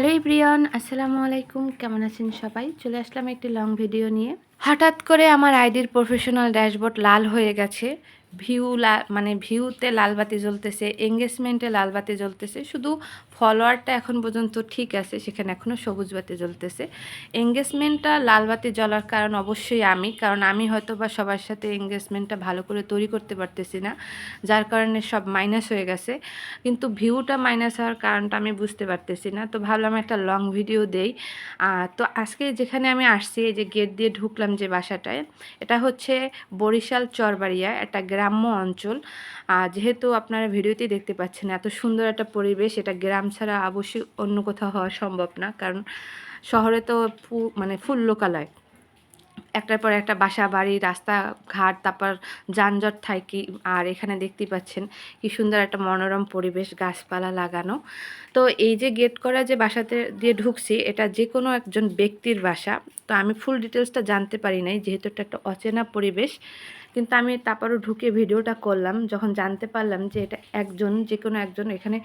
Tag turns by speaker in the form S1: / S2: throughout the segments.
S1: Hello ইব্রিয়ন আসসালামু আলাইকুম। কেমন আছেন সবাই? চলে আসলাম একটি লং ভিডিও নিয়ে। হঠাৎ করে আমার আইডির প্রফেশনাল ড্যাশবোর্ড লাল হয়ে গেছে। ভিউ মানে ভিউতে লাল বাতি জ্বলতেছে এঙ্গেজমেন্টে লাল বাতি জ্বলতেছে, শুধু ফলোয়ারটা এখন পর্যন্ত ঠিক আছে, সেখানে এখনও সবুজ বাতি জ্বলতেছে। এঙ্গেজমেন্টটা লাল বাতি জ্বলার কারণ অবশ্যই আমি, কারণ আমি হয়তো বা সবার সাথে এঙ্গেজমেন্টটা ভালো করে তৈরি করতে পারতেছি না, যার কারণে সব মাইনাস হয়ে গেছে। কিন্তু ভিউটা মাইনাস হওয়ার কারণটা আমি বুঝতে পারতেছি না, তো ভাবলাম একটা লং ভিডিও দেই। তো আজকে যেখানে আমি আসছি, এই যে গেট দিয়ে ঢুকলাম যে বাসাটায়, এটা হচ্ছে বরিশাল চরবাড়িয়া, একটা গ্রাম্য অঞ্চল। যেহেতু আপনারা ভিডিওতেই দেখতে পাচ্ছেন এত সুন্দর একটা পরিবেশ, এটা গ্রাম ছাড়া অবশ্যই অন্য কোথাও হওয়া সম্ভব না। কারণ শহরে তো মানে ফুল লোকালয়। একটার পর একটা বাসা, বাড়ি রাস্তাঘাট তারপর যানজট থাকি। আর এখানে দেখতে পাচ্ছেন কি সুন্দর একটা মনোরম পরিবেশ, গাছপালা লাগানো। তো এই যে গেট করা যে বাসাতে দিয়ে ঢুকছি, এটা যে কোনো একজন ব্যক্তির বাসা। তো আমি ফুল ডিটেলসটা জানতে পারি নাই, যেহেতু এটা একটা অচেনা পরিবেশ। কিন্তু আমি তারপরও ঢুকে ভিডিওটা করলাম, যখন জানতে পারলাম যে এটা একজন, যে কোনো একজন এখানে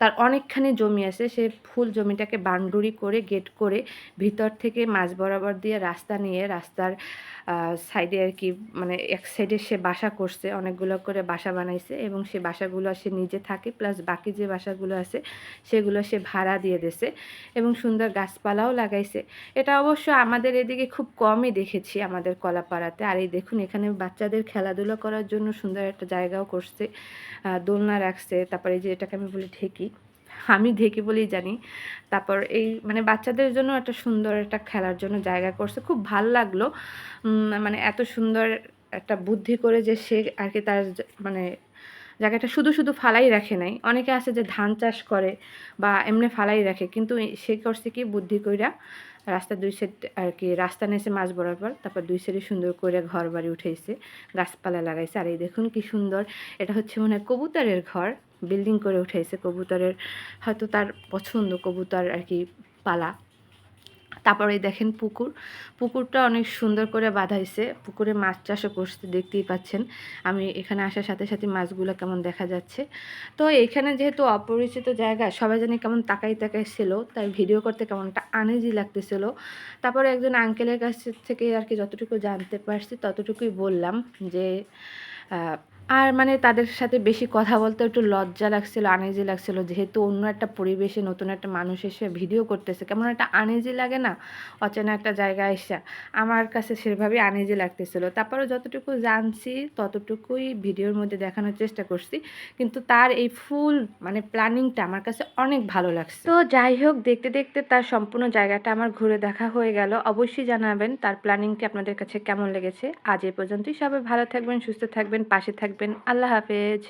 S1: তার অনেকখানি জমি আছে, সে ফুল জমিটাকে বান্ডুরি করে, গেট করে ভিতর থেকে মাঝ বরাবর দিয়ে রাস্তা নিয়ে, রাস্তার সাইডে আর কি মানে এক সাইডে সে বাসা করছে, অনেকগুলো করে বাসা বানাইছে এবং সে বাসাগুলো সে নিজে থাকে, প্লাস বাকি যে বাসাগুলো আছে, সেগুলো সে ভাড়া দিয়ে দিছে এবং সুন্দর গাছপালাও লাগাইছে। এটা অবশ্য আমাদের এদিকে খুব কমই দেখেছি আমাদের কলাপাড়াতে। আর এই দেখুন, এখানে বাচ্চাদের খেলাধুলা করার জন্য সুন্দর একটা জায়গাও করছে দোলনা রাখছে, তারপরে যে এটাকে আমি বলি ঢেকি, আমি ঢেকি বলেই জানি, তারপর এই মানে বাচ্চাদের জন্য একটা সুন্দর একটা খেলার জন্য জায়গা করছে, খুব ভালো লাগল মানে এত সুন্দর একটা বুদ্ধি করে যে সে আর কি তার মানে জায়গাটা শুধু শুধু ফালাই রাখে নাই, অনেকে আছে যে ধান চাষ করে বা এমনি ফালাই রাখে, কিন্তু সে করছে কি বুদ্ধি কইরা রাস্তা দুই সাইড আর কি, রাস্তা নেছে মাছ বরাবর, তারপর দুই সাইডে সুন্দর করে ঘর বাড়ি উঠেছে গাছপালা লাগাইছে। আর এই দেখুন কি সুন্দর, এটা হচ্ছে মনে হয় কবুতরের ঘর বিল্ডিং করে উঠেছে কবুতরের, হয়তো তার পছন্দ কবুতর আর কি পালা। তারপরে দেখেন পুকুর। পুকুরটা অনেক সুন্দর করে বাঁধাইছে পুকুরে মাছ চাষও করছে, দেখতেই পাচ্ছেন। আমি এখানে আসার সাথে সাথে মাছগুলো কেমন দেখা যাচ্ছে। তো এখানে যেহেতু অপরিচিত জায়গা, সবাই জানি কেমন তাকাই তাকাই ছিল, তাই ভিডিও করতে কেমনটা আনেজি লাগতেছিল। তারপরে একজন আঙ্কেলের কাছ থেকে আর কি যতটুকু জানতে পারছি, ততটুকুই বললাম যে আর মানে তাদের সাথে বেশি কথা বলতে একটু লজ্জা লাগছিল, আনেজি লাগছিল। যেহেতু অন্য একটা পরিবেশে নতুন একটা মানুষ এসে ভিডিও করতেছে, কেমন একটা আনেজি লাগে না? অচেনা একটা জায়গায় এসে। আমার কাছে সেভাবেই আনেজি লাগতেছিল। তারপরে যতটুকু জানছি, ততটুকুই ভিডিওর মধ্যে দেখানোর চেষ্টা করছি। কিন্তু তার এই ফুল মানে প্ল্যানিংটা আমার কাছে অনেক ভালো লাগছে। তো যাই হোক, দেখতে দেখতে তার সম্পূর্ণ জায়গাটা আমার ঘুরে দেখা হয়ে গেল। অবশ্যই জানাবেন তার প্ল্যানিংটি আপনাদের কাছে কেমন লেগেছে। আজ এই পর্যন্তই। সবাই ভালো থাকবেন, সুস্থ থাকবেন, পাশে থাকবেন। আল্লাহ হাফেজ।